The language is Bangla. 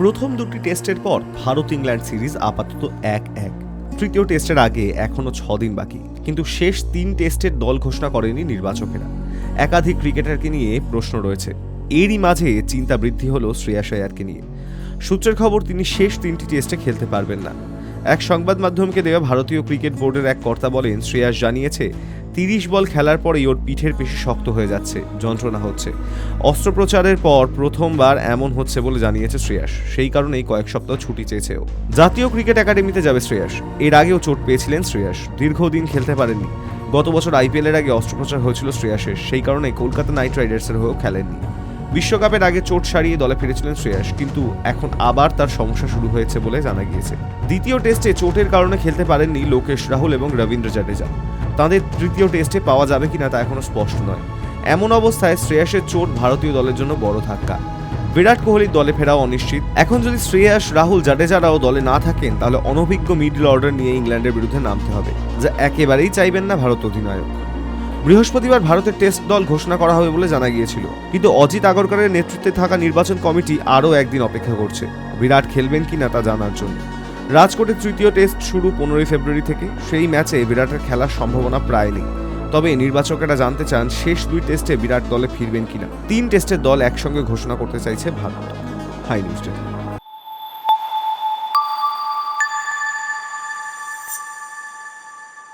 প্রথম দুটি টেস্টের পর ভারত ইংল্যান্ড সিরিজ আপাতত এক এক। তৃতীয় টেস্টের আগে এখনও দিন বাকি, কিন্তু শেষ তিন টেস্টের দল ঘোষণা করেনি নির্বাচকেরা। একাধিক ক্রিকেটারকে নিয়ে প্রশ্ন রয়েছে। এরই মাঝে চিন্তা বৃদ্ধি হলো শ্রেয়াস আয়ারকে নিয়ে। সূত্রের খবর, তিনি শেষ তিনটি টেস্টে খেলতে পারবেন না। এক সংবাদ মাধ্যমকে দেওয়া ভারতীয় ক্রিকেট বোর্ডের এক কর্তা বলেন, শ্রেয়াস জানিয়েছে তিরিশ বল খেলার পরেই ওর পিঠের পেশি শক্ত হয়ে যাচ্ছে, যন্ত্রণা হচ্ছে। অস্ত্রোপচারের পর প্রথমবার এমন হচ্ছে বলে জানিয়েছে শ্রেয়াস। সেই কারণেই কয়েক সপ্তাহ ছুটি চেয়েছে ও। জাতীয় ক্রিকেট একাডেমিতে যাবে শ্রেয়াস। এর আগেও চোট পেয়েছিলেন শ্রেয়াস। দীর্ঘদিন খেলতে পারেননি। গত বছর আইপিএল এর আগে অস্ত্রোপচার হয়েছিল শ্রেয়াসের। সেই কারণে কলকাতা নাইট রাইডার্সের হয়েও খেলেননি। বিশ্বকাপের আগে চোট সারিয়ে দলে ফিরেছিলেন শ্রেয়াস, কিন্তু এখন আবার তার সমস্যা শুরু হয়েছে বলে জানা গিয়েছে। দ্বিতীয় টেস্টে চোটের কারণে খেলতে পারেননি লোকেশ রাহুল এবং রবীন্দ্র জাডেজা। তাদের তৃতীয় টেস্টে পাওয়া যাবে কিনা তা এখনও স্পষ্ট নয়। এমন অবস্থায় শ্রেয়াসের চোট ভারতীয় দলের জন্য বড় ধাক্কা। বিরাট কোহলির দলে ফেরাও অনিশ্চিত। এখন যদি শ্রেয়াস, রাহুল, জাডেজারাও দলে না থাকেন, তাহলে অনভিজ্ঞ মিডল অর্ডার নিয়ে ইংল্যান্ডের বিরুদ্ধে নামতে হবে, যা একেবারেই চাইবেন না ভারত অধিনায়ক। বৃহস্পতিবার ভারতের টেস্ট দল ঘোষণা করা হবে বলে জানা গিয়েছিল। কিন্তু অজিত আগরকরের নেতৃত্বে থাকা নির্বাচন কমিটি আরও একদিন অপেক্ষা করছে। বিরাট খেলবেন কিনা তা জানার জন্য। রাজকোটের তৃতীয় টেস্ট শুরু পনেরোই ফেব্রুয়ারি থেকে। সেই ম্যাচে বিরাটের খেলার সম্ভাবনা প্রায় নেই। তবে নির্বাচকেরা জানতে চান, শেষ দুই টেস্টে বিরাট দলে ফিরবেন কিনা। তিন টেস্টের দল একসঙ্গে ঘোষণা করতে চাইছে ভারত। High news.